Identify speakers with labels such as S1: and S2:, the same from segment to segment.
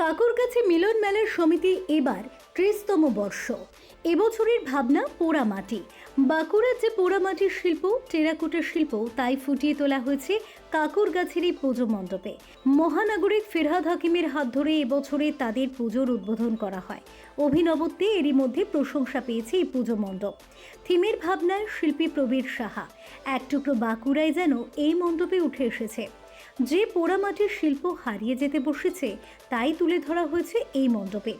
S1: কাকুরগাছি মিলন মেলার সমিতি এবার ত্রিশতম বর্ষ। এবছরের ভাবনা পোড়ামাটি। বাঁকুড়ার যে পোড়ামাটির শিল্প, টেরাকোটার শিল্প, তাই ফুটিয়ে তোলা হয়েছে কাকুরগাছির এই পুজো মণ্ডপে। মহানাগরিক ফেরহাদ হাকিমের হাত ধরে এবছরে তাদের পুজোর উদ্বোধন করা হয়। অভিনবত্বে এরই মধ্যে প্রশংসা পেয়েছে এই পুজো মণ্ডপ। থিমের ভাবনায় শিল্পী প্রবীর সাহা। এক টুকরো বাঁকুড়ায় যেন এই মণ্ডপে উঠে এসেছে। যে পোড়ামাটির শিল্প হারিয়ে যেতে বসেছে, তাই তুলে ধরা হয়েছে এই মণ্ডপে।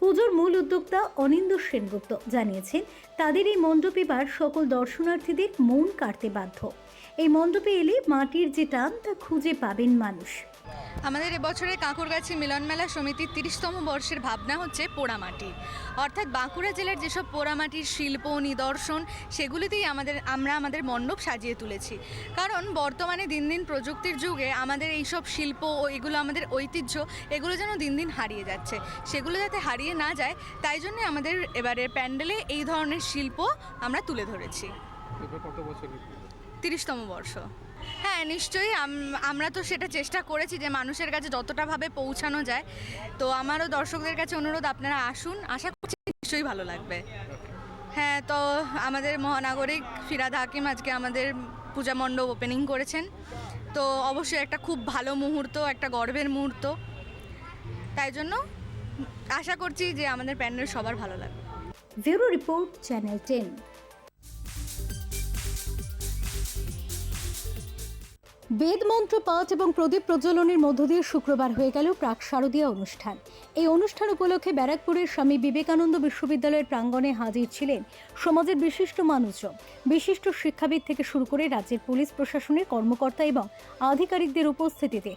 S1: পুজোর মূল উদ্যোক্তা অনিন্দ সেনগুপ্ত জানিয়েছেন, তাদের এই মণ্ডপ এবার সকল দর্শনার্থীদের মন কাটতে বাধ্য। এই মণ্ডপে এলে মাটির যে টান, তা খুঁজে পাবেন মানুষ।
S2: আমাদের এবছরের কাঁকুরগাছি মিলন মেলা সমিতির তিরিশতম বর্ষের ভাবনা হচ্ছে পোড়ামাটি। অর্থাৎ বাঁকুড়া জেলার যেসব পোড়ামাটির শিল্প নিদর্শন সেগুলিতেই আমাদের আমরা আমাদের মণ্ডপ সাজিয়ে তুলেছি। কারণ বর্তমানে দিন দিন প্রযুক্তির যুগে আমাদের এইসব শিল্প ও এগুলো আমাদের ঐতিহ্য এগুলো যেন দিন দিন হারিয়ে যাচ্ছে। সেগুলো যাতে হারিয়ে না যায় তাই জন্য আমাদের এবারের প্যান্ডেলে এই ধরনের শিল্প আমরা তুলে ধরেছি।
S3: কত বছর
S2: তিরিশতম বর্ষ। হ্যাঁ নিশ্চয়ই। আমরা তো সেটা চেষ্টা করেছি যে মানুষের কাছে যতটা ভাবে পৌঁছানো যায়। তো আমারও দর্শকদের কাছে অনুরোধ, আপনারা আসুন। আশা করছি নিশ্চয়ই ভালো লাগবে। হ্যাঁ তো আমাদের মহানাগরিক ফিরাদ হাকিম আজকে আমাদের পূজা মণ্ডপ ওপেনিং করেছেন। তো অবশ্যই একটা খুব ভালো মুহূর্ত, একটা গর্বের মুহূর্ত। তাই জন্য আশা করছি যে আমাদের প্যান্ডেল সবার ভালো লাগবে।
S1: Bureau report, channel ten. বেদ মন্ত্র পাঠ এবং প্রদীপ প্রজ্বলনের মধ্য দিয়ে শুক্রবার হয়ে গেল প্রাক শারদীয় অনুষ্ঠান। এই অনুষ্ঠান উপলক্ষে ব্যারাকপুরের স্বামী বিবেকানন্দ বিশ্ববিদ্যালয়ের প্রাঙ্গণে হাজির ছিলেন সমাজের বিশিষ্ট মানুষজন। বিশিষ্ট শিক্ষাবিদ থেকে শুরু করে রাজ্যের পুলিশ প্রশাসনের কর্মকর্তা এবং আধিকারিকদের উপস্থিতিতে